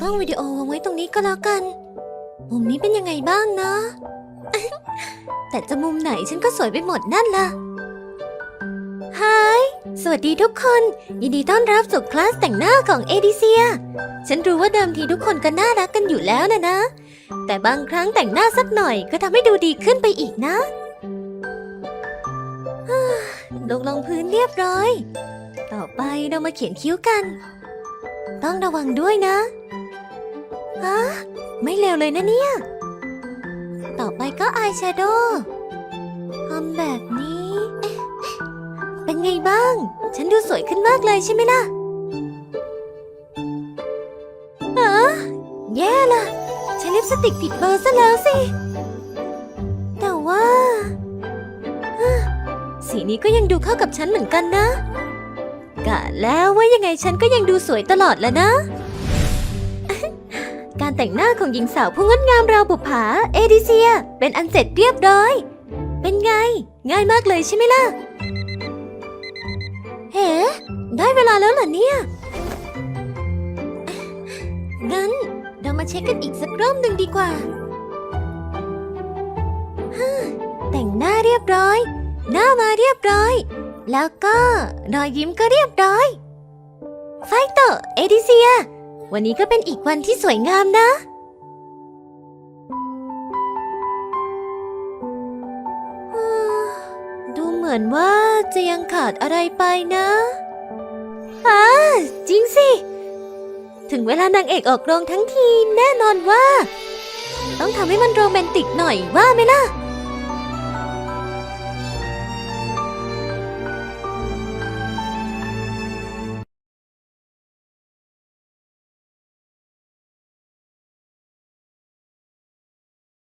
กล้องวิดีโอวางไว้ตรงนี้ก็แล้วกัน มุมนี้เป็นยังไงบ้างนะ แต่จะมุมไหนฉันก็สวยไปหมดนั่นล่ะฮายสวัสดีทุกคน ยินดีต้อนรับสู่คลาสแต่งหน้าของเอดิเซีย ฉันรู้ว่าเดิมทีทุกคนก็น่ารักกันอยู่แล้วนะนะ แต่บางครั้งแต่งหน้าสักหน่อยก็ทำให้ดูดีขึ้นไปอีกนะลงรองพื้นเรียบร้อย ต่อไปเรามาเขียนคิ้วกัน ต้องระวังด้วยนะฮะไม่เลวเลยนะเนี่ย ต่อไปก็อายแชโดว์ทำแบบนี้เเป็นไงบ้าง ฉันดูสวยขึ้นมากเลยใช่ไหมล่ะเออแย่ละใช้ลิปสติกผิดเบอร์ซะแล้วสิ แต่ว่า สีนี้ก็ยังดูเข้ากับฉันเหมือนกันนะ กะแล้วว่ายังไงฉันก็ยังดูสวยตลอดแล้วนะ การแต่งหน้าของหญิงสาวผู้งดงามราวบุปผา เอดิเซีย เป็นอันเสร็จเรียบร้อย เป็นไง ง่ายมากเลยใช่ไหมล่ะ เฮ้ ได้เวลาแล้วเหรอเนี่ย งั้นเรามาเช็คกันอีกสักรอบหนึ่งดีกว่าฮ่าแต่งหน้าเรียบร้อย หน้ามาเรียบร้อย แล้วก็รอยยิ้มก็เรียบร้อย ไฟโตเอดิเซีย วันนี้ก็เป็นอีกวันที่สวยงามนะ ดูเหมือนว่าจะยังขาดอะไรไปนะอ่าจริงสิ ถึงเวลานางเอกออกโรงทั้งทีแน่นอนว่า ต้องทำให้มันโรแมนติกหน่อยว่าไหมล่ะ